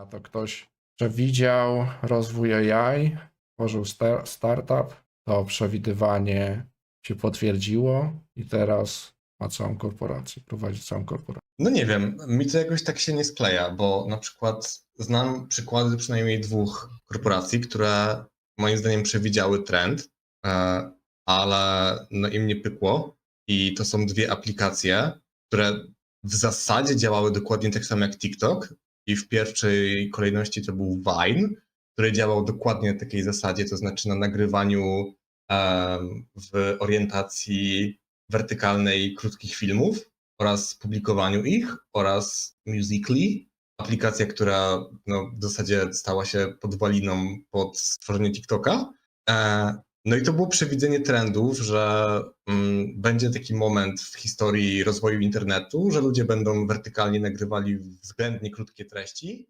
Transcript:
Na to ktoś przewidział rozwój AI, tworzył sta- startup, to przewidywanie się potwierdziło i teraz ma całą korporację, prowadzi całą korporację. No nie wiem, mi to jakoś tak się nie skleja, bo na przykład znam przykłady przynajmniej dwóch korporacji, które moim zdaniem przewidziały trend, e, ale no im nie pykło. I to są dwie aplikacje, które w zasadzie działały dokładnie tak samo jak TikTok. I w pierwszej kolejności to był Vine, który działał dokładnie na takiej zasadzie, to znaczy na nagrywaniu w orientacji wertykalnej krótkich filmów oraz publikowaniu ich oraz Musically, aplikacja, która no, w zasadzie stała się podwaliną pod stworzenie TikToka. No i to było przewidzenie trendów, że mm, będzie taki moment w historii rozwoju internetu, że ludzie będą wertykalnie nagrywali względnie krótkie treści